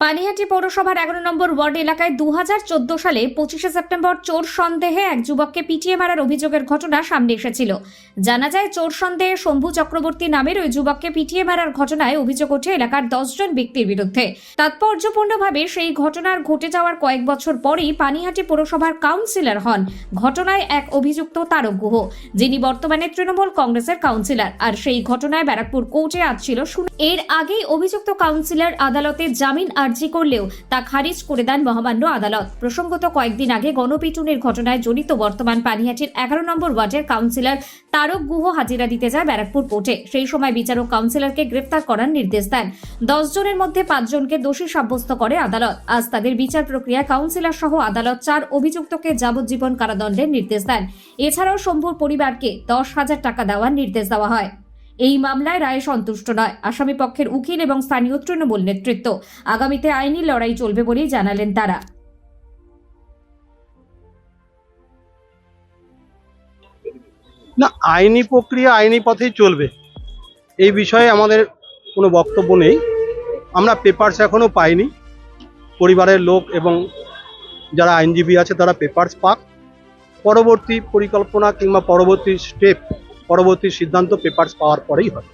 পানিহাটি পৌরসভার এগারো নম্বর ওয়ার্ড এলাকায় দুহাজার চোদ্দ সালে পঁচিশে সেপ্টেম্বর চোর সন্দেহে এক যুবককে পিটিয়ে মারার অভিযোগের ঘটনা সামনে এসেছিল। জানা যায়, চোর সন্দেহে শম্ভু চক্রবর্তী নামের ওই যুবককে পিটিয়ে মারার ঘটনায় অভিযোগ ওঠে এলাকার দশজন ব্যক্তির বিরুদ্ধে। তাৎপর্যপূর্ণভাবে সেই ঘটনার ঘটে যাওয়ার কয়েক বছর পরেই পানিহাটি পৌরসভার কাউন্সিলর হন। ঘটনায় এক অভিযুক্ত তারক গুহ, যিনি বর্তমানে তৃণমূল কংগ্রেসের কাউন্সিলর। আর সেই ঘটনায় ব্যারাকপুর কোর্টে আজ ছিল। এর আগেই অভিযুক্ত কাউন্সিলর আদালতে জামিন আর্জি করলেও তা খারিজ করে দেন মহামান্য আদালত। প্রসঙ্গত কয়েকদিন আগে গণপিটুনের ঘটনায় জড়িত বর্তমান পানিহাটির এগারো নম্বর ওয়ার্ডের কাউন্সিলর তারক গুহ হাজিরা দিতে যায় ব্যারাকপুর কোর্টে। সেই সময় বিচারক কাউন্সিলরকে গ্রেফতার করার নির্দেশ দেন। দশ জনের মধ্যে পাঁচজনকে দোষী সাব্যস্ত করে আদালত। আজ তাদের বিচার প্রক্রিয়ায় কাউন্সিলর সহ আদালত চার অভিযুক্তকে যাবজ্জীবন কারাদণ্ডের নির্দেশ দেন। এছাড়াও শম্ভুর পরিবারকে দশ হাজার টাকা দেওয়ার নির্দেশ দেওয়া হয়। এই মামলায় রায়ে সন্তুষ্ট নয়। আসামি পক্ষের উকিল এবং স্থানীয় তৃণমূল নেতৃত্ব। আগামীতে আইনি লড়াই চলবে বলেই জানালেন তারা। না, আইনি প্রক্রিয়া আইনি পথেই চলবে। এই বিষয়ে আমাদের কোনো বক্তব্য নেই। আমরা পেপারস এখনও পাইনি। পরিবারের লোক এবং যারা আইনজীবী আছে তারা পেপারস পাক। পরবর্তী পরিকল্পনা কিংবা পরবর্তী স্টেপ পরবর্তী সিদ্ধান্ত পেপারস পাওয়ার পরেই হবে।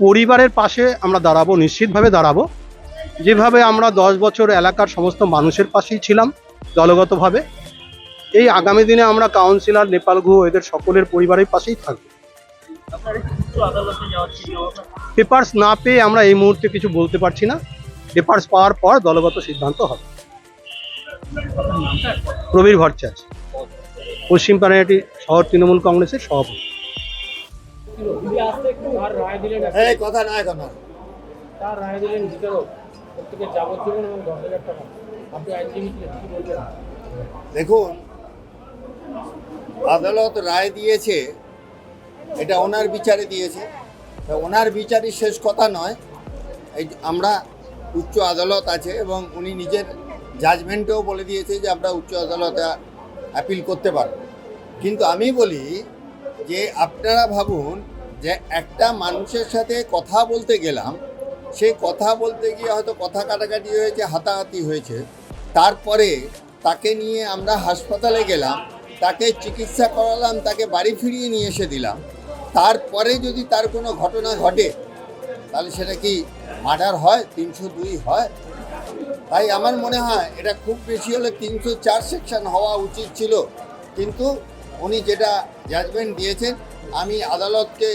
পরিবারের পাশে আমরা দাঁড়াবো নিশ্চিতভাবে দাঁড়াবো। যেভাবে আমরা দশ বছর এলাকার সমস্ত মানুষের পাশেই ছিলাম দলগতভাবে এই আগামী দিনে আমরা কাউন্সিলর নেপাল গুহ এদের সকলের পরিবারের পাশেই থাকব। পেপার্স না পেয়ে আমরা এই মুহূর্তে কিছু বলতে পারছি না। পেপার্স পাওয়ার পর দলগত সিদ্ধান্ত হবে। প্রবীর ভট্টাচার্য পশ্চিম পানিহাটি শহর তৃণমূল কংগ্রেসের সভাপতি। কথা নয় কথা তার রায় দিলেন বিচারক প্রত্যেকের যাবজ্জীবন এবং দশ হাজার টাকা। আপনি আইনজীবী কি বলবেন? দেখুন আদালত রায় দিয়েছে এটা ওনার বিচারে দিয়েছে। ওনার বিচারই শেষ কথা নয় এই যে আমরা উচ্চ আদালত আছে এবং উনি নিজের জাজমেন্টেও বলে দিয়েছে যে আমরা উচ্চ আদালতে অ্যাপিল করতে পারব। কিন্তু আমি বলি যে আপনারা ভাবুন যে একটা মানুষের সাথে কথা বলতে গেলাম, সে কথা বলতে গিয়ে হয়তো কথা কাটাকাটি হয়েছে, হাতাহাতি হয়েছে। তারপরে তাকে নিয়ে আমরা হাসপাতালে গেলাম, তাকে চিকিৎসা করালাম, তাকে বাড়ি ফিরিয়ে নিয়ে এসে দিলাম। তারপরে যদি তার কোনো ঘটনা ঘটে তাহলে সেটা কি মার্ডার হয়? তিনশো দুই হয়? তাই আমার মনে হয় এটা খুব বেশি হলে তিনশো চার সেকশন হওয়া উচিত ছিল। কিন্তু উনি যেটা জাজমেন্ট দিয়েছেন আমি আদালতকে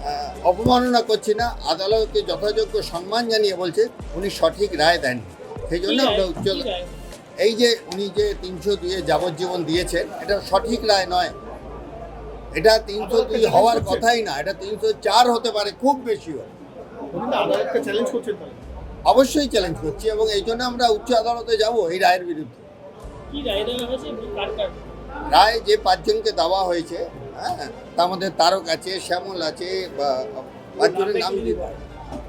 আহ, অবমাননা করছি না আদালতকে যথাযোগ্য সম্মান জানিয়ে বলছে উনি সঠিক রায় দেননি। সেই জন্য আমরা উচ্চ এই যে উনি যে তিনশো দুয়ে যাবজ্জীবন দিয়েছেন এটা সঠিক রায় নয়। এটা তিনশো দুই হওয়ার কথাই না এটা তিনশো চার হতে পারে খুব বেশি হয় অবশ্যই চ্যালেঞ্জ করছি এবং এই জন্য আমরা উচ্চ আদালতে যাব এই রায়ের বিরুদ্ধে। রায় কার রায় যে পাঁচজনকে দেওয়া হয়েছে হ্যাঁ তার মধ্যে তারক আছে শ্যামল আছে পাঁচজনের নাম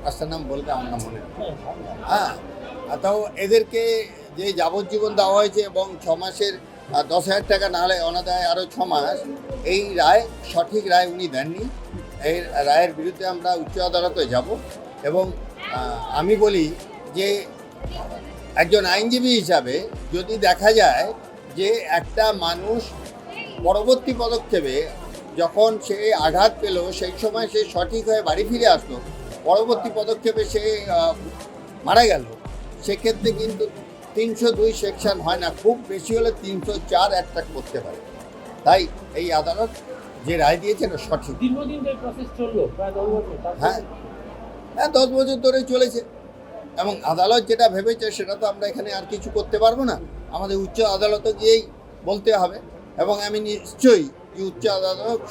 পাঁচটার নাম বলতে আমার নাম মনে হ্যাঁ। আর তাও এদেরকে যে যাবজ্জীবন দেওয়া হয়েছে এবং ছ মাসের দশ হাজার টাকা না হলে অনাদায় আরও ছ মাস এই রায় সঠিক রায় উনি দেননি। এই রায়ের বিরুদ্ধে আমরা উচ্চ আদালতে যাব এবং আমি বলি যে একজন আইনজীবী হিসাবে যদি দেখা যায় যে একটা মানুষ পরবর্তী পদক্ষেপে যখন সে আঘাত পেল, সেই সময় সে সঠিক হয়ে বাড়ি ফিরে আসলো, পরবর্তী পদক্ষেপে সে মারা গেল, সেক্ষেত্রে কিন্তু তিনশো দুই সেকশন হয় না, খুব বেশি হলে তিনশো চার একটা করতে পারে। তাই এই আদালত যে রায় দিয়েছেন সঠিক। দীর্ঘদিন যে প্রসেস চলল প্রায় দশ বছর হ্যাঁ। হ্যাঁ দশ বছর ধরে চলেছে। এবং আদালত যেটা ভেবেছে সেটা তো আমরা এখানে আর কিছু করতে পারব না। আমাদের উচ্চ আদালতে গিয়েই বলতে হবে। এবং আমি নিশ্চয়ই যে উচ্চ আদালত